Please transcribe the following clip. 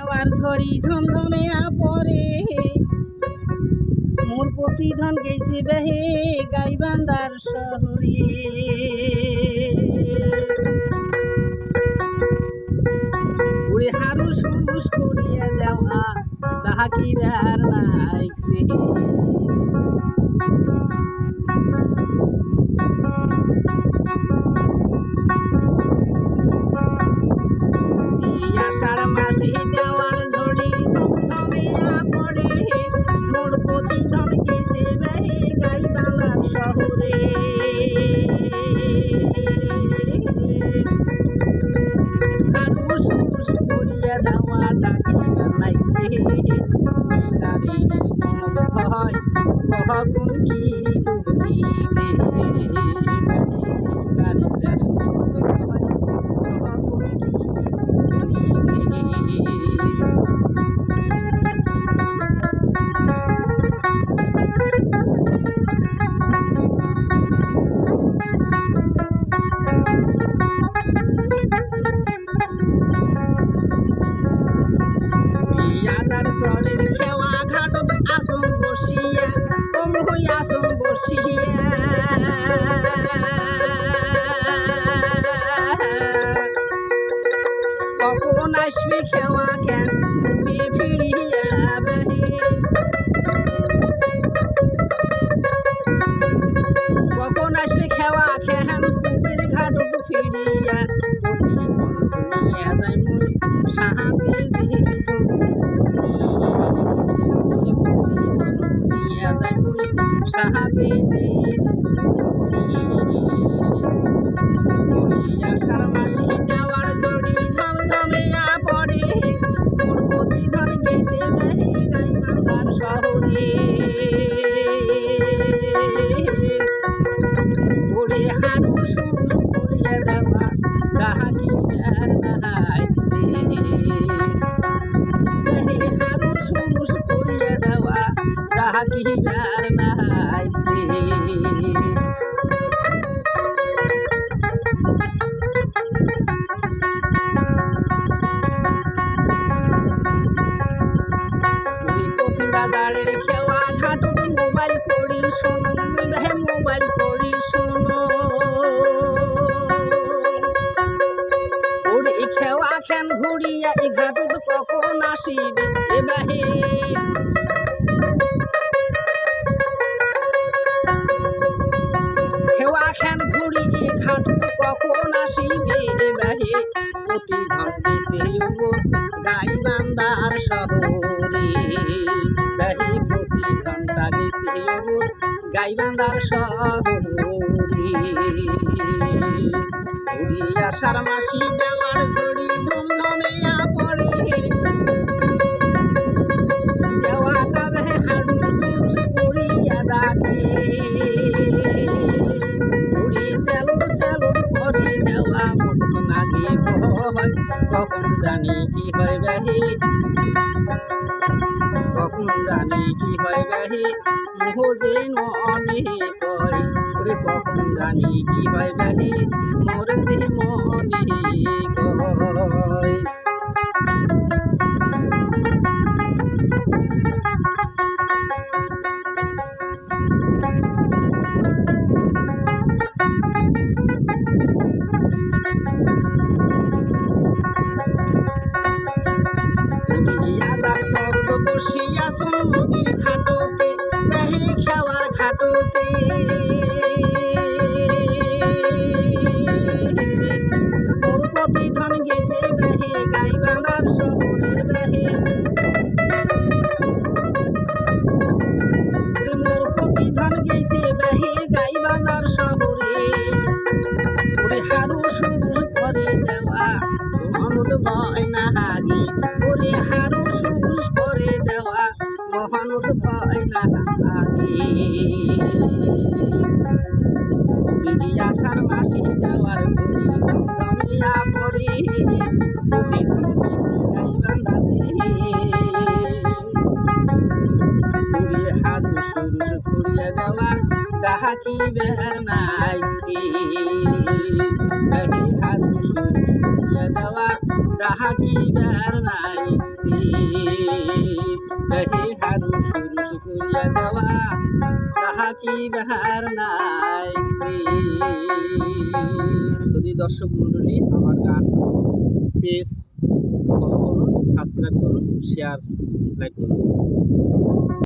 আবার ঝড়ি ঝমঝমিয়া পরে মোর প্রতিধন গেছে বেহে গাইবান্দার শহরে। উড়ে হারুস হুরুস করিয়া দেওয়া ডাকিবার দেওয়ার ঝড়ি ঝমঝমিয়া পড়ে। মোর প্রতিধন গেছে বেহে গাইবান্দার শহরে। হারুস হুরুস করিয়া দেওয়া ডাকিবার নাইছে নারী মন ভয় কখন কি ডুবিবে নারীদের কম হই আসন বসিয়া কখন আসবে খেওয়া খেন? ফিরিয়া যায় মুই সাহাতে মাসি দেওয়ার জড়ি ঝমঝমিয়া পড়ে প্রতিধন গেছে বেহে গাই বাংলার শহরে আর কসিম বাজারের খেওয়া ঘাটত মোবাইল করি শোনো ভাই মোবাইল করি শোনো ওরে খেওয়া খেন ঘুরিয়া এ ঘাটত কখন আসিবে এ বাহে আসিবে বাহে প্রতি ঘন্টে সে গাই বান্দার শহরে। বাহি প্রতি ঘণ্টা গেছে গাই বান্দার শহরে। আষাঢ় মাসি দেওয়ার ঝড়ি ঝমঝমিয়া পড়ে দেওয়াটা হাড়ু করিয়া ডাকে। কখন জানি কি হয় বাহে? কখন জানি কি হয় বাহে? মোহ যে মনে কয় ওরে কখন জানি কি হয় বাহে? মোর যে মনে কয় আজার শব্দ বসিয়া নদীর ঘাটতে বেহে খেওয়ার ঘাটতে মোর প্রতি ধন গেছে বেহে, গাই বাঁধার শহরে বেহে। মোর ধন গেছে বেহে, গাই বাঁধার শহরে। ওরে হারু শুরু করে দেওয়া মহনুদ ভয় না হাগি। ওরে হারু মহানুদ ভয় না দিদি আষাঢ় মাসি দেওয়ার ছুটি জমিয়া পড়ি প্রতি হারু শুরু করিয়া দেওয়া ডাকি বের নাইছি বেহি হারু করিয়া দেওয়া ডাকি বের নাইছি বেহি হারু শুরু করিয়া দেওয়া ডাকি বের নাইছি শুধু দর্শক মণ্ডলী আমার গান পেজ ফলো করুন সাবস্ক্রাইব করুন শেয়ার লাইক করুন